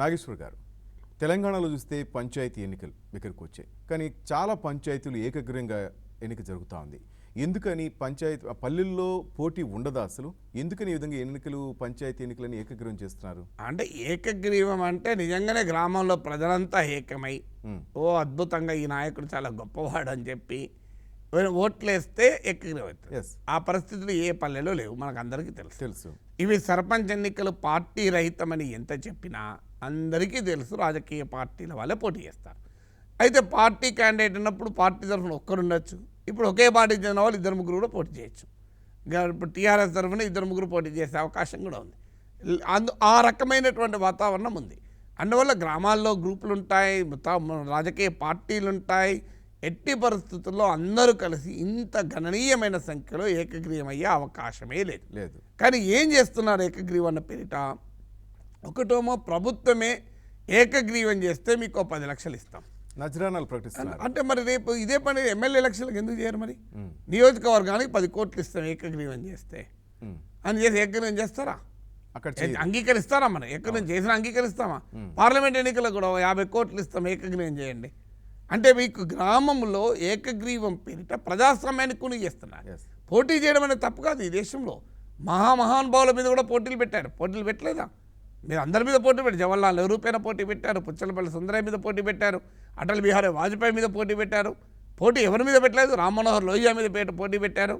నాగేశ్వర్ గారు తెలంగాణలో చూస్తే పంచాయతీ ఎన్నికలు ఇక్కడికి వచ్చాయి. కానీ చాలా పంచాయతీలు ఏకగ్రీవంగా ఎన్నిక జరుగుతూ ఉంది. ఎందుకని పంచాయతీ పల్లెల్లో పోటీ ఉండదా అసలు? ఎందుకని ఈ విధంగా ఎన్నికలు పంచాయతీ ఎన్నికలని ఏకగ్రీవం చేస్తున్నారు? అంటే ఏకగ్రీవం అంటే నిజంగానే గ్రామంలో ప్రజలంతా ఏకమై ఓ అద్భుతంగా ఈ నాయకుడు చాలా గొప్పవాడు అని చెప్పి ఓట్లేస్తే ఏకగ్రీవం అవుతుంది. ఆ పరిస్థితులు ఏ పల్లెలో లేవు మనకు అందరికీ తెలుసు. తెలుసు. ఇవి సర్పంచ్ ఎన్నికలు పార్టీ రహితమని ఎంత చెప్పినా అందరికీ తెలుసు రాజకీయ పార్టీల వాళ్ళే పోటీ చేస్తారు. అయితే పార్టీ క్యాండిడేట్ ఉన్నప్పుడు పార్టీ తరఫున ఒక్కరు ఉండొచ్చు ఇప్పుడు ఒకే పార్టీ చెందిన వాళ్ళు ఇద్దరు ముగ్గురు కూడా పోటీ చేయొచ్చు. ఇప్పుడు టీఆర్ఎస్ తరఫున ఇద్దరు ముగ్గురు పోటీ చేసే అవకాశం కూడా ఉంది. అందు ఆ రకమైనటువంటి వాతావరణం ఉంది. అందువల్ల గ్రామాల్లో గ్రూపులు ఉంటాయి రాజకీయ పార్టీలు ఉంటాయి ఎట్టి పరిస్థితుల్లో అందరూ కలిసి ఇంత గణనీయమైన సంఖ్యలో ఏకగ్రీవమయ్యే అవకాశమే లేదు. లేదు. కానీ ఏం చేస్తున్నారు ఏకగ్రీవం అన్న పేరిట? ఒకటేమో ప్రభుత్వమే ఏకగ్రీవం చేస్తే మీకు పది లక్షలు ఇస్తాం. నజరానాలు ప్రకటిస్తున్నారు. అంటే మరి రేపు ఇదే పని ఎమ్మెల్యే ఎలక్షన్లకు ఎందుకు చేయరు మరి? నియోజకవర్గానికి పది కోట్లు ఇస్తాం ఏకగ్రీవం చేస్తే. అని చేసి ఏకగ్రీవం చేస్తారా? అక్కడ. అంగీకరిస్తారా మనం ఏకగ్రీవం చేసిన అంగీకరిస్తామా? పార్లమెంట్ ఎన్నికలకు కూడా యాభై కోట్లు ఇస్తాం ఏకగ్రీవం చేయండి. అంటే మీకు గ్రామంలో ఏకగ్రీవం పేరిట ప్రజాస్వామ్యాన్ని కుని చేస్తున్నారు. పోటీ చేయడం అనేది తప్పు కాదు ఈ దేశంలో. మహామహానుభావుల మీద కూడా పోటీలు పెట్టారు. పోటీలు పెట్టలేదా? మీరు అందరి మీద పోటీ పెట్టారు జవహర్లాల్ నెహ్రూ పైన పోటీ పెట్టారు పుచ్చలపల్లి సుందరయ్య మీద పోటీ పెట్టారు అటల్ బిహారీ వాజ్పేయి మీద పోటీ పెట్టారు. పోటీ ఎవరి మీద పెట్టలేదు? రామ్ మనోహర్ లోహియా మీద పేట పోటీ పెట్టారు.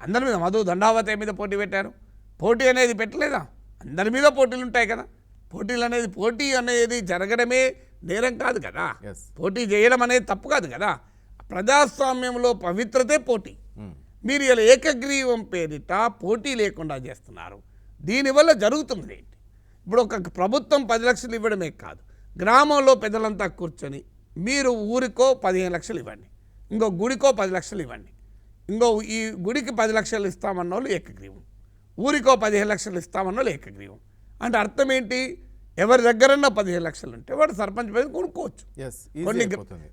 అందరి మీద మధు దండావతి మీద పోటీ పెట్టారు. పోటీ అనేది పెట్టలేదా? అందరి మీద పోటీలు ఉంటాయి కదా. పోటీలు అనేది పోటీ అనేది జరగడమే నేరం కాదు కదా. పోటీ చేయడం అనేది తప్పు కాదు కదా. ప్రజాస్వామ్యంలో పవిత్రతే పోటీ. ఉమ్, మీరు ఇలా ఏకగ్రీవం పేరిట పోటీ లేకుండా చేస్తున్నారు. దీనివల్ల జరుగుతున్నది ఏంటి? ఇప్పుడు ఒక ప్రభుత్వం పది లక్షలు ఇవ్వడమే కాదు. గ్రామంలో పెద్దలంతా కూర్చొని మీరు ఊరికో పదిహేను లక్షలు ఇవ్వండి. ఇంకో గుడికో పది లక్షలు ఇవ్వండి. ఇంకో ఈ గుడికి పది లక్షలు ఇస్తామన్న వాళ్ళు ఏకగ్రీవం. ఊరికో పదిహేను లక్షలు ఇస్తామన్న వాళ్ళు ఏకగ్రీవం. అంటే అర్థం ఏంటి? ఎవరి దగ్గరన్నా పదిహేను లక్షలు ఉంటే వాడు సర్పంచ్ పైన కొనుక్కోవచ్చు. కొన్ని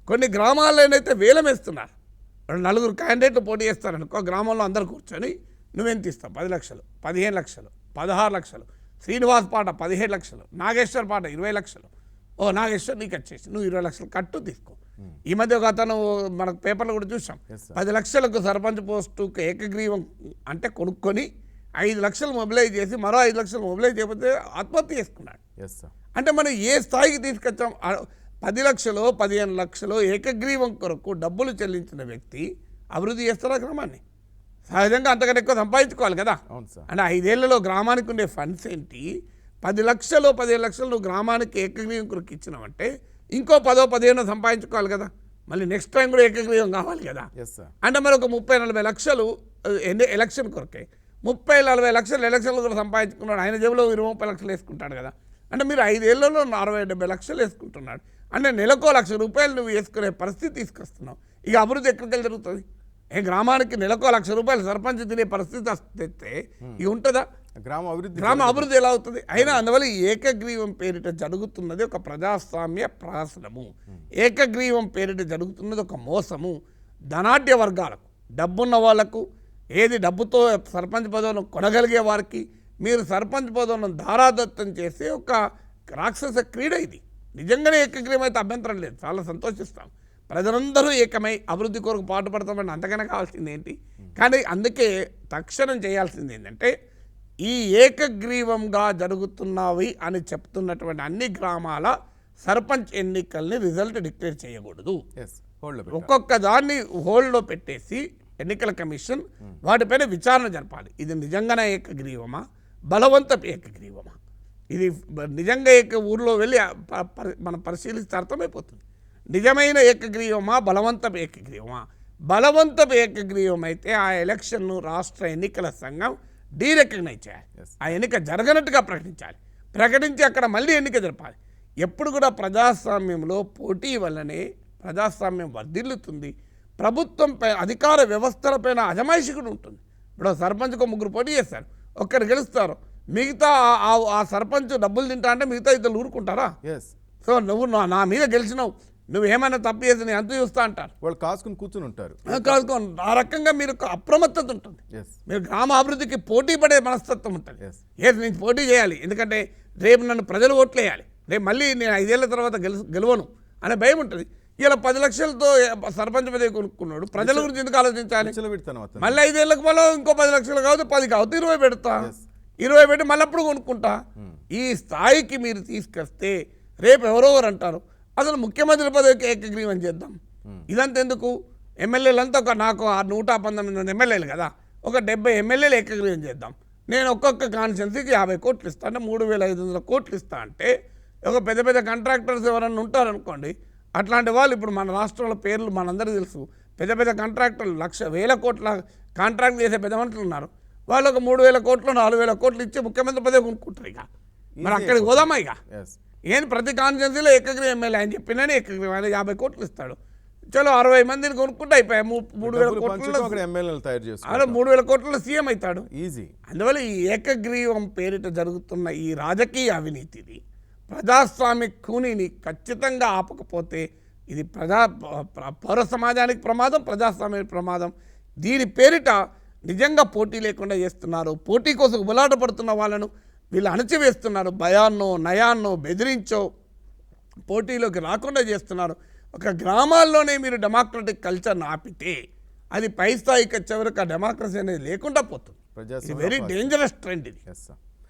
కొన్ని గ్రామాల్లోనైతే వేలం వేస్తున్నారు వాళ్ళు నలుగురు క్యాండిడేట్లు పోటీ చేస్తారు అనుకో గ్రామంలో అందరు కూర్చొని నువ్వెంత ఇస్తావు? పది లక్షలు పదిహేను లక్షలు పదహారు లక్షలు. శ్రీనివాస్ పాట పదిహేడు లక్షలు నాగేశ్వర్ పాట ఇరవై లక్షలు. ఓ నాగేశ్వర్ నీకు వచ్చేసి నువ్వు ఇరవై లక్షలు కట్టు తీసుకో. ఈ మధ్య ఒక అతను మనకు పేపర్లో కూడా చూసాం. పది లక్షలకు సర్పంచ్ పోస్టుకు ఏకగ్రీవం అంటే కొనుక్కొని ఐదు లక్షలు మొబిలైజ్ చేసి మరో ఐదు లక్షలు మొబిలైజ్ చేయకపోతే ఆత్మహత్య చేసుకున్నాడు. అంటే మనం ఏ స్థాయికి తీసుకొచ్చాం? పది లక్షలు పదిహేను లక్షలు ఏకగ్రీవం కొరకు డబ్బులు చెల్లించిన వ్యక్తి అభివృద్ధి చేస్తారా గ్రామాన్ని సహజంగా అంతకంటే ఎక్కువ సంపాదించుకోవాలి కదా. అవును సార్. అంటే ఐదేళ్ళలో గ్రామానికి ఉండే ఫండ్స్ ఏంటి? పది లక్షలు పదిహేను లక్షలు నువ్వు గ్రామానికి ఏకగ్రీవం కొరకు ఇచ్చినావంటే ఇంకో పదో పదిహేను సంపాదించుకోవాలి కదా. మళ్ళీ నెక్స్ట్ టైం కూడా ఏకగ్రీవం కావాలి కదా. అంటే మరి ఒక ముప్పై నలభై లక్షలు ఎన్ని ఎలక్షన్ కొరకే. ముప్పై నలభై లక్షలు ఎలక్షన్లు కూడా సంపాదించుకున్నాడు. ఆయన జేబులో ఇరవై ముప్పై లక్షలు వేసుకుంటాడు కదా. అంటే మీరు ఐదేళ్ళలో అరవై డెబ్బై లక్షలు వేసుకుంటున్నాడు. అంటే నెలకో లక్ష రూపాయలు నువ్వు వేసుకునే పరిస్థితి తీసుకొస్తున్నావు. ఇక అభివృద్ధి ఎక్కడికి వెళ్ళి జరుగుతుంది? ఏ గ్రామానికి నెలకో లక్ష రూపాయలు సర్పంచ్ తినే పరిస్థితి వస్తే ఇక ఉంటుందా? గ్రామ అభివృద్ధి గ్రామ అభివృద్ధి ఎలా అవుతుంది? అయినా అందువల్ల ఏకగ్రీవం పేరిట జరుగుతున్నది ఒక ప్రజాస్వామ్య ప్రాసనము. ఏకగ్రీవం పేరిట జరుగుతున్నది ఒక మోసము. ధనాఢ్య వర్గాలకు డబ్బున్న వాళ్ళకు ఏది డబ్బుతో సర్పంచ్ పదవులను కొనగలిగే వారికి మీరు సర్పంచ్ పదవులను ధారాదత్తం చేసే ఒక రాక్షస క్రీడ ఇది. నిజంగానే ఏకగ్రీవం అయితే అభ్యంతరం లేదు. చాలా సంతోషిస్తాం. ప్రజలందరూ ఏకమై అభివృద్ధి కొరకు పాటుపడతామని అంతకన్నా కావాల్సింది ఏంటి? కానీ అందుకే తక్షణం చేయాల్సింది ఏంటంటే ఈ ఏకగ్రీవంగా జరుగుతున్నవి అని చెప్తున్నటువంటి అన్ని గ్రామాల సర్పంచ్ ఎన్నికల్ని రిజల్ట్ డిక్లేర్ చేయకూడదు. ఒక్కొక్క దాన్ని హోల్డ్లో పెట్టేసి ఎన్నికల కమిషన్ వాటిపైన విచారణ జరపాలి. ఇది నిజంగానే ఏకగ్రీవమా? బలవంతపు ఏకగ్రీవమా? ఇది నిజంగా ఏక ఊర్లో వెళ్ళి మనం పరిశీలిస్తే అర్థమైపోతుంది. నిజమైన ఏకగ్రీవమా? బలవంతపు ఏకగ్రీవమా? బలవంతపు ఏకగ్రీవం అయితే ఆ ఎలక్షన్ను రాష్ట్ర ఎన్నికల సంఘం డీరెకగ్నైజ్ చేయాలి. ఆ ఎన్నిక జరగనట్టుగా ప్రకటించాలి. ప్రకటించి అక్కడ మళ్ళీ ఎన్నిక జరపాలి. ఎప్పుడు కూడా ప్రజాస్వామ్యంలో పోటీ వల్లనే ప్రజాస్వామ్యం వర్ధిల్లుతుంది. ప్రభుత్వం పై అధికార వ్యవస్థలపైన అజమాయిషి కూడా ఉంటుంది. ఇప్పుడు సర్పంచ్కు ముగ్గురు పోటీ చేస్తారు. ఒక్కరు గెలుస్తారు. మిగతా ఆ- సర్పంచ్ డబ్బులు తింటా అంటే మిగతా ఇద్దరు ఊరుకుంటారా? ఎస్ సో నువ్వు నా మీద గెలిచినావు. నువ్వేమైనా తప్పు చేసి నేను అంత చూస్తా అంటారు? వాళ్ళు కాసుకుని కూర్చుని ఉంటారు. కాదు. ఆ రకంగా మీరు అప్రమత్తత ఉంటుంది. మీరు గ్రామ అభివృద్ధికి పోటీ పడే మనస్తత్వం ఉంటుంది. ఎస్ ఏది నేను పోటీ చేయాలి? ఎందుకంటే రేపు నన్ను ప్రజలు ఓట్లేయాలి రేపు మళ్ళీ నేను ఐదేళ్ళ తర్వాత గెలు గెలవను అనే భయం ఉంటుంది. ఇలా పది లక్షలతో సర్పంచ్ పదవి కొనుక్కున్నాడు. ప్రజల గురించి ఎందుకు ఆలోచించాలి? మళ్ళీ ఐదేళ్ళకి మళ్ళీ ఇంకో పది లక్షలు కావచ్చు పది కావచ్చు ఇరవై పెడతా. ఇరవై పెట్టి మళ్ళీ అప్పుడు కొనుక్కుంటా. ఈ స్థాయికి మీరు తీసుకొస్తే రేపు ఎవరో అంటారు అసలు ముఖ్యమంత్రి పదవికి ఏకగ్రీవం చేద్దాం. ఇదంతా ఎందుకు ఎమ్మెల్యేలంతా ఒక నాకు ఆ నూట పంతొమ్మిది మంది ఎమ్మెల్యేలు కదా. ఒక డెబ్బై ఎమ్మెల్యేలు ఏకగ్రీవం చేద్దాం. నేను ఒక్కొక్క కాన్స్టిట్యున్సీకి యాభై కోట్లు ఇస్తా అంటే మూడు వేల ఐదు వందల కోట్లు ఇస్తా అంటే ఒక పెద్ద పెద్ద కాంట్రాక్టర్స్ ఎవరన్నా ఉంటారనుకోండి అట్లాంటి వాళ్ళు ఇప్పుడు మన రాష్ట్రంలో పేర్లు మనందరికీ తెలుసు. పెద్ద పెద్ద కాంట్రాక్టర్లు లక్ష వేల కోట్ల కాంట్రాక్ట్ చేసే పెద్ద మనుషులు ఉన్నారు. వాళ్ళు ఒక మూడు వేల కోట్లు నాలుగు వేల కోట్లు ఇచ్చి ముఖ్యమంత్రి పదవి కొనుక్కుంటారు ఇక. మరి అక్కడికి పోదామా ఇక? ఏంది ప్రతి కాన్స్టిట్యున్సీలో ఏకగ్రీవ ఎమ్మెల్యే అని చెప్పినని ఏకగ్రీవం ఆయన యాభై కోట్లు ఇస్తాడు. చలో అరవై మందిని కొనుక్కుంటే అయిపోయాయి. మూడు వేల కోట్లలో తయారు అలా మూడు వేల కోట్లలో సీఎం అవుతాడు. ఈజీ. అందువల్ల ఈ ఏకగ్రీవం పేరిట జరుగుతున్న ఈ రాజకీయ అవినీతిని ప్రజాస్వామ్య కూనీని ఖచ్చితంగా ఆపకపోతే ఇది ప్రజా ప్ర- సమాజానికి ప్రమాదం ప్రజాస్వామ్యానికి ప్రమాదం. దీని పేరిట నిజంగా పోటీ లేకుండా చేస్తున్నారు. పోటీ కోసం ఉబలాట పడుతున్న వాళ్ళను వీళ్ళు అణచివేస్తున్నారు. భయాన్నో నయాన్నో బెదిరించో పోటీలోకి రాకుండా చేస్తున్నారు. ఒక గ్రామాల్లోనే మీరు డెమోక్రటిక్ కల్చర్ని ఆపితే అది పై స్థాయికి వచ్చే వరకు ఆ డెమోక్రసీ అనేది లేకుండా పోతుంది. వెరీ డేంజరస్ ట్రెండ్ ఇది.